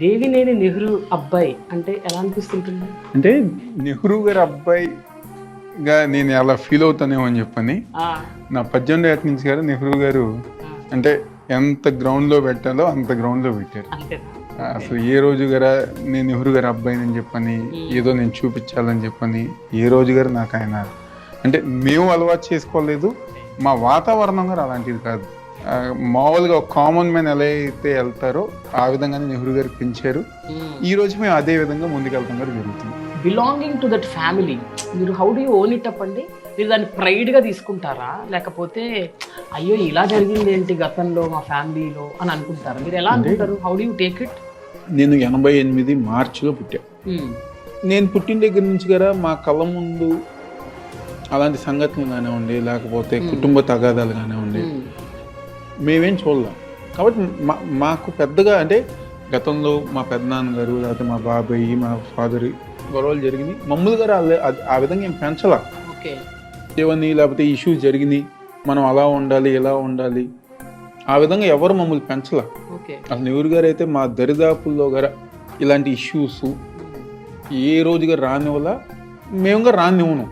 దేవినేని నెహ్రూ అబ్బాయి అంటే ఎలా అనిపిస్తుంటుంది? అంటే నెహ్రూ గారి అబ్బాయిగా నేను ఎలా ఫీల్ అవుతానేమో అని చెప్పని. నా పద్దెనిమిది ఏట నుంచి గారు నెహ్రూ గారు అంటే ఎంత గ్రౌండ్లో పెట్టాలో అంత గ్రౌండ్లో పెట్టారు. అసలు ఏ రోజు గారా నేను నెహ్రూ గారి అబ్బాయిని చెప్పని ఏదో నేను చూపించాలని చెప్పని ఏ రోజు గారు నాకు ఆయన అంటే మేము అలవాటు చేసుకోలేదు. మా వాతావరణం గారు అలాంటిది కాదు. మామూలుగా కామన్ మ్యాన్ ఎలా అయితే వెళ్తారో ఆ విధంగానే నెహ్రూ గారు పెంచారు. ఈ రోజు మేము అదే విధంగా ముందుకెళ్తాం గారు జరుగుతుంది. బిలాంగింగ్ టు దట్ ఫ్యామిలీ మీరు how do own it up అండి? మీరు దాన్ని ప్రైడ్గా తీసుకుంటారా? లేకపోతే అయ్యో ఇలా జరిగింది ఏంటి గతంలో మా ఫ్యామిలీలో అని అనుకుంటారా? మీరు ఎలా అనుకుంటారు? హౌ డూ టేక్ ఇట్ నేను ఎనభై ఎనిమిది మార్చిలో పుట్టా. నేను పుట్టిన దగ్గర నుంచి కదా మా కళ్ళ ముందు అలాంటి సంఘటనలు కానివ్వండి లేకపోతే కుటుంబ తగాదాలు కానివ్వండి మేమేం చూడలేం. కాబట్టి మా మాకు పెద్దగా అంటే గతంలో మా పెద్దనాన్నగారు లేకపోతే మా బాబాయ్ మా ఫాదర్ గొడవలు జరిగినాయి. మమ్మల్ని గారు ఆ విధంగా ఏం పెంచలా? ఓకే. ఏమని లేకపోతే ఇష్యూస్ జరిగినాయి. మనం అలా ఉండాలి ఇలా ఉండాలి. ఆ విధంగా ఎవరు మమ్మల్ని పెంచలా? అసలు నెహ్రూ గారు అయితే మా దరిదాపుల్లో గారు ఇలాంటి ఇష్యూస్ ఏ రోజుగా రానివ్వలా? మేము రానివ్వను.